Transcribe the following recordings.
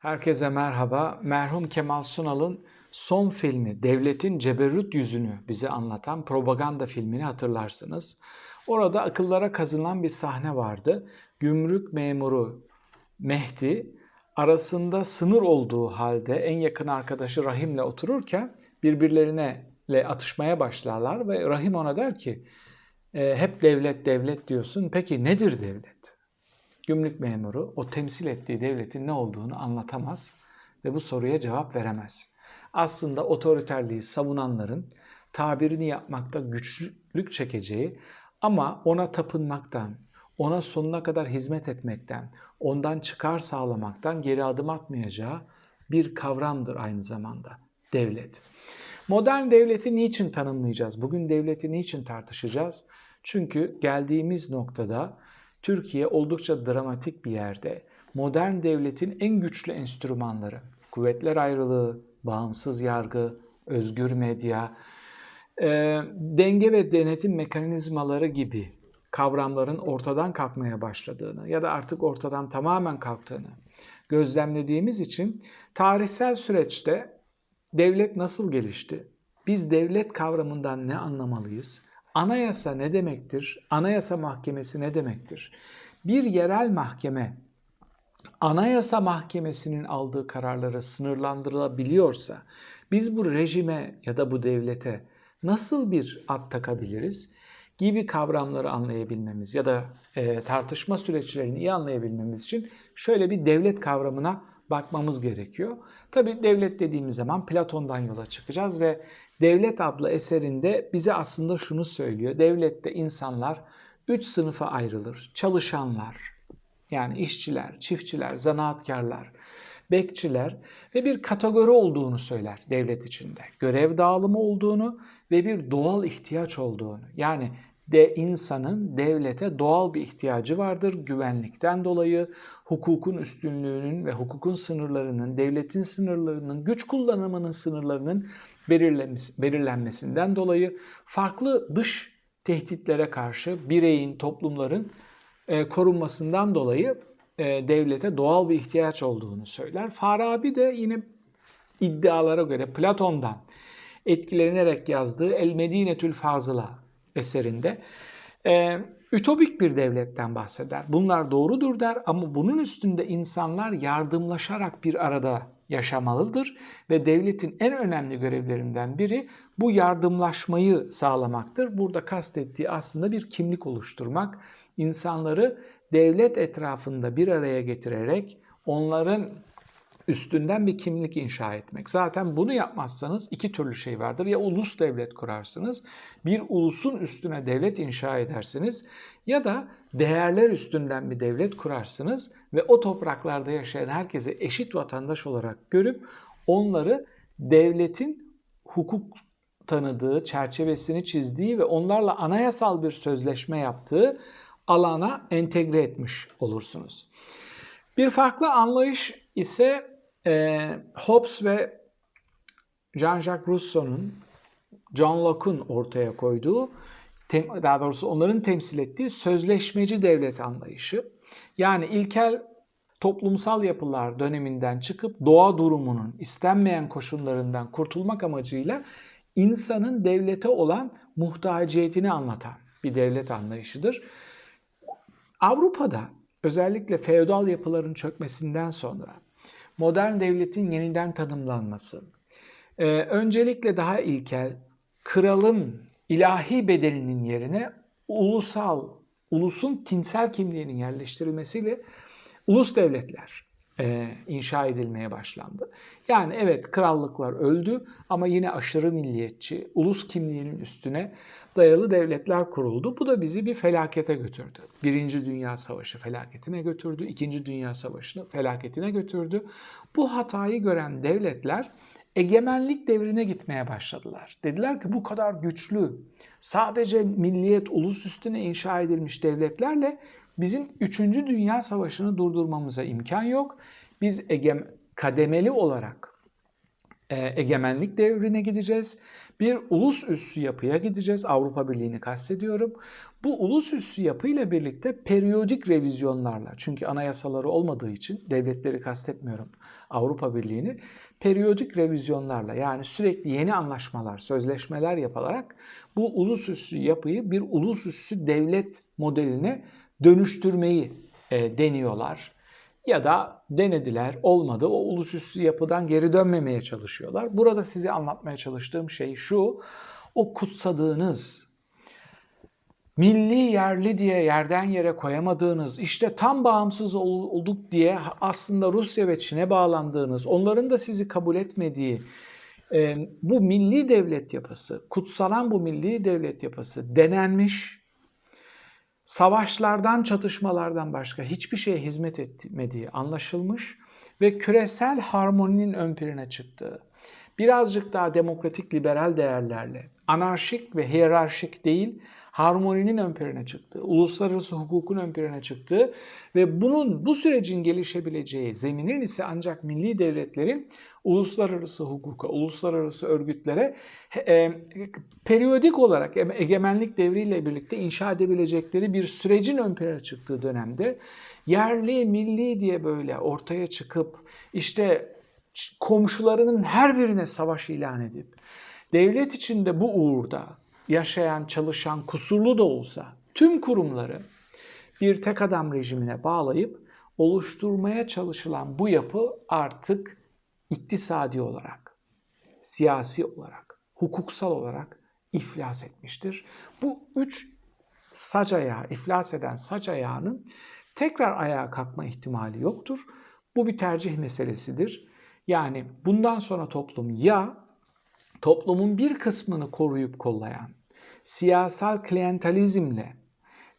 Herkese merhaba. Merhum Kemal Sunal'ın son filmi Devletin Ceberrut Yüzünü bize anlatan propaganda filmini hatırlarsınız. Orada akıllara kazınan bir sahne vardı. Gümrük memuru Mehdi arasında sınır olduğu halde en yakın arkadaşı Rahim'le otururken birbirlerine atışmaya başlarlar ve Rahim ona der ki "E, hep devlet devlet diyorsun. Peki nedir devlet? Gümrük memuru o temsil ettiği devletin ne olduğunu anlatamaz ve bu soruya cevap veremez. Aslında otoriterliği savunanların tabirini yapmakta güçlük çekeceği ama ona tapınmaktan, ona sonuna kadar hizmet etmekten, ondan çıkar sağlamaktan geri adım atmayacağı bir kavramdır aynı zamanda devlet. Modern devleti niçin tanımlayacağız? Bugün devleti niçin tartışacağız? Çünkü geldiğimiz noktada Türkiye oldukça dramatik bir yerde. Modern devletin en güçlü enstrümanları, kuvvetler ayrılığı, bağımsız yargı, özgür medya, e, denge ve denetim mekanizmaları gibi kavramların ortadan kalkmaya başladığını ya da artık ortadan tamamen kalktığını gözlemlediğimiz için tarihsel süreçte devlet nasıl gelişti? Biz devlet kavramından ne anlamalıyız? Anayasa ne demektir? Anayasa mahkemesi ne demektir? Bir yerel mahkeme Anayasa Mahkemesi'nin aldığı kararlara sınırlandırılabiliyorsa biz bu rejime ya da bu devlete nasıl bir ad takabiliriz gibi kavramları anlayabilmemiz ya da e, tartışma süreçlerini iyi anlayabilmemiz için şöyle bir devlet kavramına bakmamız gerekiyor. Tabi devlet dediğimiz zaman Platon'dan yola çıkacağız ve Devlet adlı eserinde bize aslında şunu söylüyor. Devlette insanlar üç sınıfa ayrılır. Çalışanlar, yani işçiler, çiftçiler, zanaatkarlar, bekçiler ve bir kategori olduğunu söyler devlet içinde. Görev dağılımı olduğunu ve bir doğal ihtiyaç olduğunu. Yani de insanın devlete doğal bir ihtiyacı vardır. Güvenlikten dolayı hukukun üstünlüğünün ve hukukun sınırlarının, devletin sınırlarının, güç kullanımının sınırlarının belirlenmesinden dolayı farklı dış tehditlere karşı bireyin, toplumların e, korunmasından dolayı e, devlete doğal bir ihtiyaç olduğunu söyler. Farabi de yine iddialara göre Platon'dan etkilenerek yazdığı El Medinetül Fazıla eserinde e, ütopik bir devletten bahseder. Bunlar doğrudur der ama bunun üstünde insanlar yardımlaşarak bir arada yaşamalıdır ve devletin en önemli görevlerinden biri bu yardımlaşmayı sağlamaktır. Burada kastettiği aslında bir kimlik oluşturmak, insanları devlet etrafında bir araya getirerek onların üstünden bir kimlik inşa etmek. Zaten bunu yapmazsanız iki türlü şey vardır. Ya ulus devlet kurarsınız, bir ulusun üstüne devlet inşa edersiniz ya da değerler üstünden bir devlet kurarsınız ve o topraklarda yaşayan herkese eşit vatandaş olarak görüp onları devletin hukuk tanıdığı, çerçevesini çizdiği ve onlarla anayasal bir sözleşme yaptığı alana entegre etmiş olursunuz. Bir farklı anlayış ise e, Hobbes ve Jean-Jacques Rousseau'nun, John Locke'un ortaya koyduğu, daha doğrusu onların temsil ettiği sözleşmeci devlet anlayışı. Yani ilkel toplumsal yapılar döneminden çıkıp doğa durumunun istenmeyen koşullarından kurtulmak amacıyla insanın devlete olan muhtaciyetini anlatan bir devlet anlayışıdır. Avrupa'da özellikle feodal yapıların çökmesinden sonra modern devletin yeniden tanımlanması, ee, öncelikle daha ilkel, kralın ilahi bedeninin yerine ulusal, ulusun tinsel kimliğinin yerleştirilmesiyle ulus devletler e, inşa edilmeye başlandı. Yani evet krallıklar öldü ama yine aşırı milliyetçi, ulus kimliğinin üstüne dayalı devletler kuruldu. Bu da bizi bir felakete götürdü. Birinci Dünya Savaşı felaketine götürdü. İkinci Dünya Savaşı'nı felaketine götürdü. Bu hatayı gören devletler egemenlik devrine gitmeye başladılar. Dediler ki bu kadar güçlü, sadece milliyet, ulus üstüne inşa edilmiş devletlerle bizim 3. Dünya Savaşı'nı durdurmamıza imkan yok. Biz egem kademeli olarak e, egemenlik devrine gideceğiz. Bir ulus üssü yapıya gideceğiz. Avrupa Birliği'ni kastediyorum. Bu ulus üssü yapıyla birlikte periyodik revizyonlarla çünkü anayasaları olmadığı için devletleri kastetmiyorum Avrupa Birliği'ni periyodik revizyonlarla yani sürekli yeni anlaşmalar, sözleşmeler yapılarak bu ulus üssü yapıyı bir ulus üssü devlet modeline dönüştürmeyi e, deniyorlar ya da denediler, olmadı. O ulusüstü yapıdan geri dönmemeye çalışıyorlar. Burada size anlatmaya çalıştığım şey şu. O kutsadığınız, milli yerli diye yerden yere koyamadığınız, işte tam bağımsız olduk diye aslında Rusya ve Çin'e bağlandığınız, onların da sizi kabul etmediği e, bu milli devlet yapısı, kutsalan bu milli devlet yapısı denenmiş, savaşlardan, çatışmalardan başka hiçbir şeye hizmet etmediği anlaşılmış ve küresel harmoninin ön plana çıktığı, birazcık daha demokratik liberal değerlerle, anarşik ve hiyerarşik değil, harmoninin ön plana çıktığı, uluslararası hukukun ön plana çıktığı ve bunun bu sürecin gelişebileceği zeminin ise ancak milli devletlerin uluslararası hukuka, uluslararası örgütlere e, periyodik olarak egemenlik devriyle birlikte inşa edebilecekleri bir sürecin ön plana çıktığı dönemde yerli, milli diye böyle ortaya çıkıp işte komşularının her birine savaş ilan edip devlet içinde bu uğurda yaşayan, çalışan, kusurlu da olsa tüm kurumları bir tek adam rejimine bağlayıp oluşturmaya çalışılan bu yapı artık iktisadi olarak, siyasi olarak, hukuksal olarak iflas etmiştir. Bu üç sac ayağı, iflas eden sac ayağının tekrar ayağa kalkma ihtimali yoktur. Bu bir tercih meselesidir. Yani bundan sonra toplum ya toplumun bir kısmını koruyup kollayan, siyasal klientalizmle,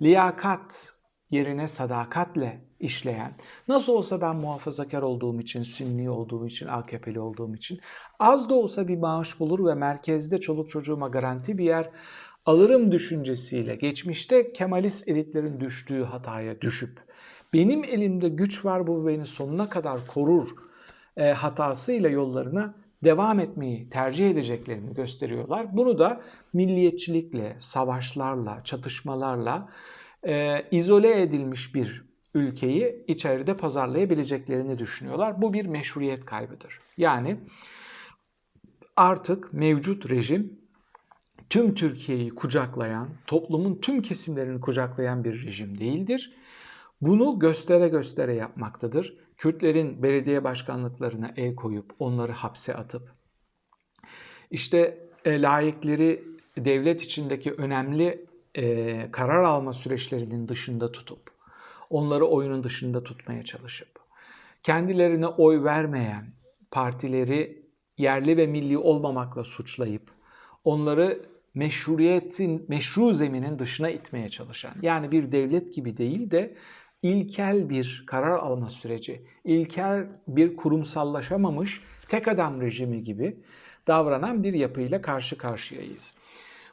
liyakat yerine sadakatle işleyen, nasıl olsa ben muhafazakar olduğum için, sünni olduğum için, AKP'li olduğum için az da olsa bir maaş bulur ve merkezde çoluk çocuğuma garanti bir yer alırım düşüncesiyle geçmişte Kemalist elitlerin düştüğü hataya düşüp benim elimde güç var bu beni sonuna kadar korur e, hatasıyla yollarına devam etmeyi tercih edeceklerini gösteriyorlar. Bunu da milliyetçilikle, savaşlarla, çatışmalarla e, izole edilmiş bir ülkeyi içeride pazarlayabileceklerini düşünüyorlar. Bu bir meşruiyet kaybıdır. Yani artık mevcut rejim tüm Türkiye'yi kucaklayan, toplumun tüm kesimlerini kucaklayan bir rejim değildir. Bunu göstere göstere yapmaktadır. Kürtlerin belediye başkanlıklarına el koyup onları hapse atıp işte e, layıkları devlet içindeki önemli e, karar alma süreçlerinin dışında tutup onları oyunun dışında tutmaya çalışıp kendilerine oy vermeyen partileri yerli ve milli olmamakla suçlayıp onları meşruiyetin, meşru zeminin dışına itmeye çalışan yani bir devlet gibi değil de ilkel bir karar alma süreci, ilkel bir kurumsallaşamamış tek adam rejimi gibi davranan bir yapıyla karşı karşıyayız.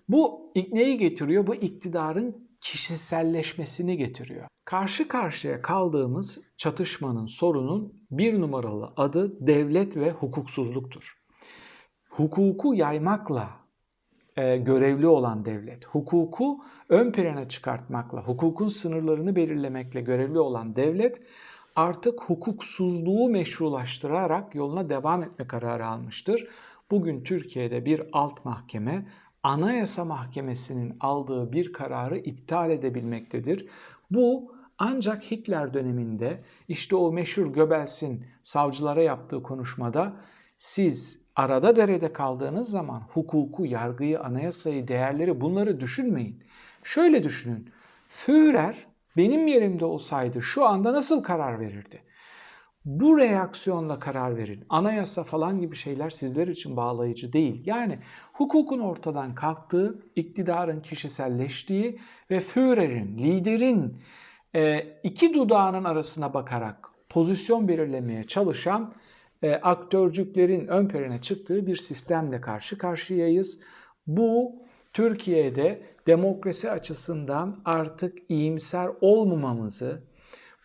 Bu neyi getiriyor? Bu iktidarın kişiselleşmesini getiriyor. Karşı karşıya kaldığımız çatışmanın, sorunun bir numaralı adı devlet ve hukuksuzluktur. Hukuku yaymakla e, görevli olan devlet, hukuku ön plana çıkartmakla, hukukun sınırlarını belirlemekle görevli olan devlet artık hukuksuzluğu meşrulaştırarak yoluna devam etme kararı almıştır. Bugün Türkiye'de bir alt mahkeme Anayasa Mahkemesi'nin aldığı bir kararı iptal edebilmektedir. Bu ancak Hitler döneminde işte o meşhur Göbels'in savcılara yaptığı konuşmada siz arada derede kaldığınız zaman hukuku, yargıyı, anayasayı, değerleri bunları düşünmeyin. Şöyle düşünün. Führer benim yerimde olsaydı şu anda nasıl karar verirdi? Bu reaksiyonla karar verin. Anayasa falan gibi şeyler sizler için bağlayıcı değil. Yani hukukun ortadan kalktığı, iktidarın kişiselleştiği ve Führer'in, liderin e, iki dudağının arasına bakarak pozisyon belirlemeye çalışan e, aktörcüklerin ön plana çıktığı bir sistemle karşı karşıyayız. Bu Türkiye'de demokrasi açısından artık iyimser olmamamızı,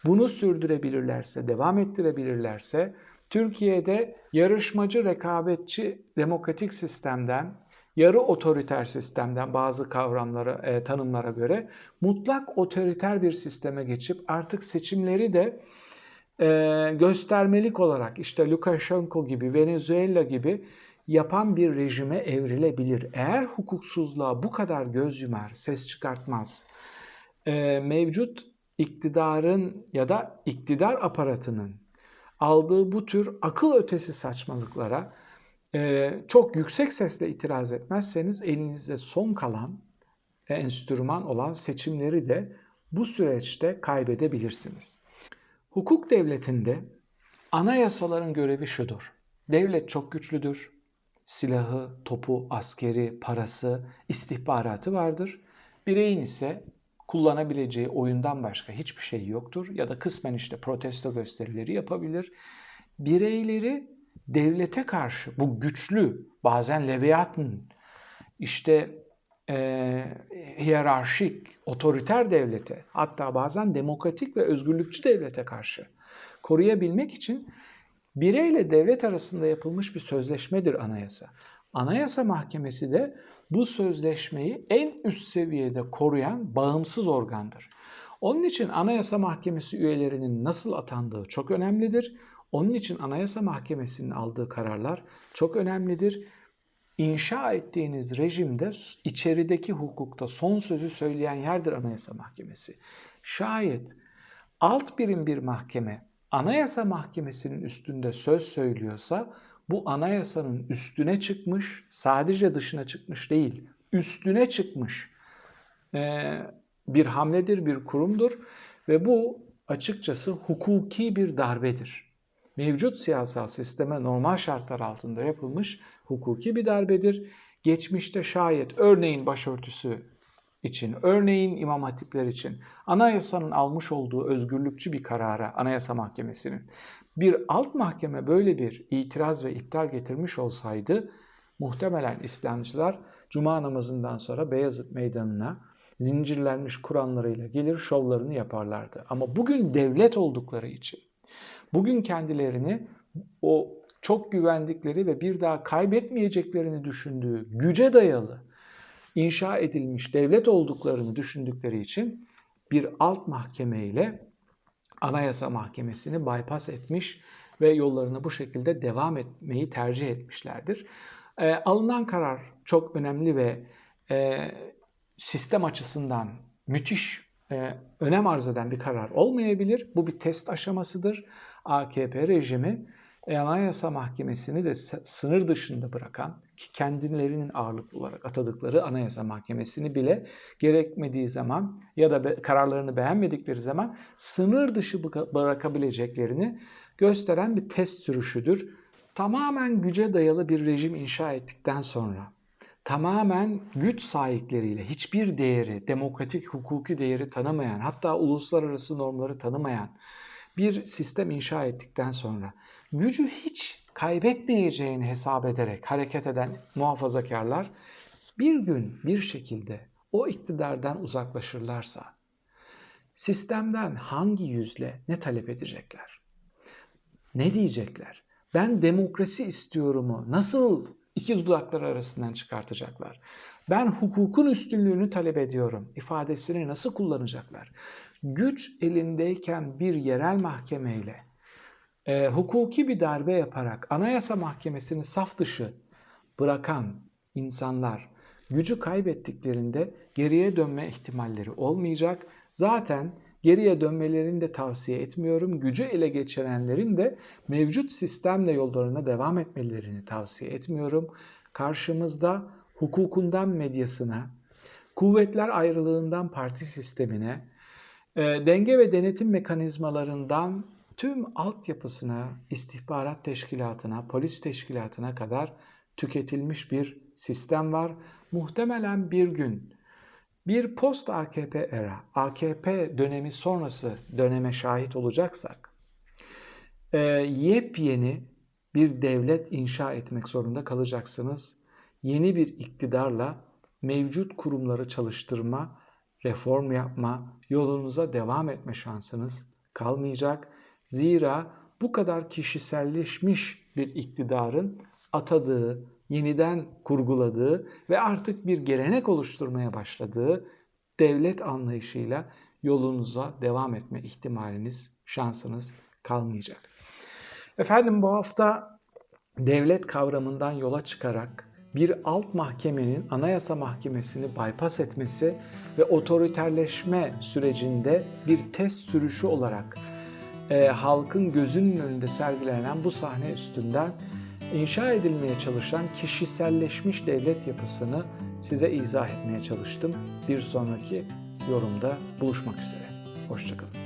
bunu sürdürebilirlerse, devam ettirebilirlerse Türkiye'de yarışmacı, rekabetçi demokratik sistemden, yarı otoriter sistemden bazı kavramlara, e, tanımlara göre mutlak otoriter bir sisteme geçip artık seçimleri de e, göstermelik olarak işte Lukashenko gibi, Venezuela gibi yapan bir rejime evrilebilir. Eğer hukuksuzluğa bu kadar göz yumar, ses çıkartmaz, e, mevcut iktidarın ya da iktidar aparatının aldığı bu tür akıl ötesi saçmalıklara e, çok yüksek sesle itiraz etmezseniz elinizde son kalan enstrüman olan seçimleri de bu süreçte kaybedebilirsiniz. Hukuk devletinde anayasaların görevi şudur. Devlet çok güçlüdür. Silahı, topu, askeri, parası, istihbaratı vardır. Bireyin ise kullanabileceği oyundan başka hiçbir şey yoktur ya da kısmen işte protesto gösterileri yapabilir. Bireyleri devlete karşı bu güçlü bazen Leviathan işte e, hiyerarşik, otoriter devlete hatta bazen demokratik ve özgürlükçü devlete karşı koruyabilmek için bireyle devlet arasında yapılmış bir sözleşmedir anayasa. Anayasa Mahkemesi de bu sözleşmeyi en üst seviyede koruyan bağımsız organdır. Onun için Anayasa Mahkemesi üyelerinin nasıl atandığı çok önemlidir. Onun için Anayasa Mahkemesi'nin aldığı kararlar çok önemlidir. İnşa ettiğiniz rejimde içerideki hukukta son sözü söyleyen yerdir Anayasa Mahkemesi. Şayet alt birim bir mahkeme Anayasa Mahkemesi'nin üstünde söz söylüyorsa bu anayasanın üstüne çıkmış, sadece dışına çıkmış değil, üstüne çıkmış bir hamledir, bir kurumdur ve bu açıkçası hukuki bir darbedir. Mevcut siyasal sisteme normal şartlar altında yapılmış hukuki bir darbedir. Geçmişte şayet örneğin başörtüsü için, örneğin imam hatipler için anayasanın almış olduğu özgürlükçü bir karara Anayasa Mahkemesi'nin bir alt mahkeme böyle bir itiraz ve iptal getirmiş olsaydı muhtemelen İslamcılar Cuma namazından sonra Beyazıt Meydanı'na zincirlenmiş Kur'anlarıyla gelir şovlarını yaparlardı. Ama bugün devlet oldukları için, bugün kendilerini o çok güvendikleri ve bir daha kaybetmeyeceklerini düşündüğü güce dayalı inşa edilmiş devlet olduklarını düşündükleri için bir alt mahkeme ile Anayasa Mahkemesi'ni bypass etmiş ve yollarını bu şekilde devam etmeyi tercih etmişlerdir. E, alınan karar çok önemli ve e, sistem açısından müthiş e, önem arz eden bir karar olmayabilir. Bu bir test aşamasıdır. AKP rejimi e, Anayasa Mahkemesi'ni de sınır dışında bırakan ki kendilerinin ağırlıklı olarak atadıkları Anayasa Mahkemesi'ni bile gerekmediği zaman ya da kararlarını beğenmedikleri zaman sınır dışı bırakabileceklerini gösteren bir test sürüşüdür. Tamamen güce dayalı bir rejim inşa ettikten sonra tamamen güç sahipleriyle hiçbir değeri, demokratik hukuki değeri tanımayan, hatta uluslararası normları tanımayan bir sistem inşa ettikten sonra gücü hiç kaybetmeyeceğini hesap ederek hareket eden muhafazakarlar bir gün bir şekilde o iktidardan uzaklaşırlarsa sistemden hangi yüzle ne talep edecekler? Ne diyecekler? Ben demokrasi istiyorumu nasıl iki dudaklar arasından çıkartacaklar? Ben hukukun üstünlüğünü talep ediyorum ifadesini nasıl kullanacaklar? Güç elindeyken bir yerel mahkemeyle e, hukuki bir darbe yaparak Anayasa Mahkemesi'ni saf dışı bırakan insanlar gücü kaybettiklerinde geriye dönme ihtimalleri olmayacak. Zaten geriye dönmelerini de tavsiye etmiyorum. Gücü ele geçirenlerin de mevcut sistemle yollarına devam etmelerini tavsiye etmiyorum. Karşımızda hukukundan medyasına, kuvvetler ayrılığından parti sistemine, e, denge ve denetim mekanizmalarından tüm altyapısına, istihbarat teşkilatına, polis teşkilatına kadar tüketilmiş bir sistem var. Muhtemelen bir gün bir post AKP era, AKP dönemi sonrası döneme şahit olacaksak e, yepyeni bir devlet inşa etmek zorunda kalacaksınız. Yeni bir iktidarla mevcut kurumları çalıştırma, reform yapma, yolunuza devam etme şansınız kalmayacak. Zira bu kadar kişiselleşmiş bir iktidarın atadığı, yeniden kurguladığı ve artık bir gelenek oluşturmaya başladığı devlet anlayışıyla yolunuza devam etme ihtimaliniz, şansınız kalmayacak. Efendim bu hafta devlet kavramından yola çıkarak bir alt mahkemenin Anayasa Mahkemesi'ni bypass etmesi ve otoriterleşme sürecinde bir test sürüşü olarak e, halkın gözünün önünde sergilenen bu sahne üstünden inşa edilmeye çalışan kişiselleşmiş devlet yapısını size izah etmeye çalıştım. Bir sonraki yorumda buluşmak üzere. Hoşçakalın.